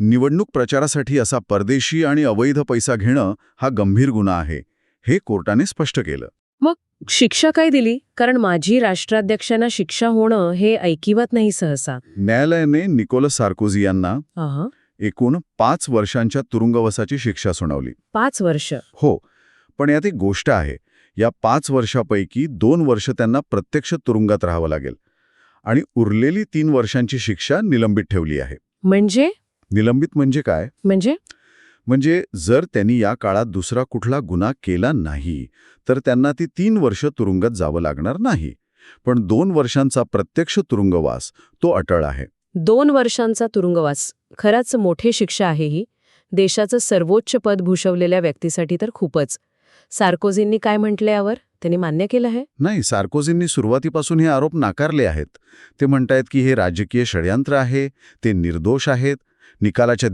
निवडणूक प्रचारासाठी असा परदेशी आणि अवैध पैसा घेणं हा गंभीर गुन्हा आहे हे कोर्टाने स्पष्ट केलं. शिक्षा काय दिली? कारण माझी राष्ट्राध्यक्षांना शिक्षा होणं हे ऐकिवत नाही सहसा. न्यायालयाने निकोलस सार्कोझी यांना. एकूण पाच वर्षांच्या तुरुंगवासाची शिक्षा सुनावली. पाच वर्ष? हो पण यात एक गोष्ट आहे. या पाच वर्षापैकी दोन वर्ष त्यांना प्रत्यक्ष तुरुंगात राहावं लागेल आणि उरलेली तीन वर्षांची शिक्षा निलंबित ठेवली आहे. म्हणजे? निलंबित म्हणजे काय? म्हणजे? म्हणजे जर त्यांनी या काळात दुसरा कुठला गुन्हा केला नाही तर त्यांना ती तीन वर्ष तुरुंगात जावं लागणार नाही. पण दोन वर्षांचा प्रत्यक्ष तुरुंगवास तो अटळ आहे. दोन वर्षांचा तुरुंगवास. खरंच मोठी शिक्षा आहे ही. देशाचं सर्वोच्च पद भूषवलेल्या व्यक्तीसाठी तर खूपच. सार्कोजींनी काय म्हटलं यावर? त्यांनी मान्य केलं आहे? नाही सार्कोझींनी सुरुवातीपासून हे आरोप नाकारले आहेत. ते म्हणतायत की हे राजकीय षडयंत्र आहे ते निर्दोष आहेत निकालाच्या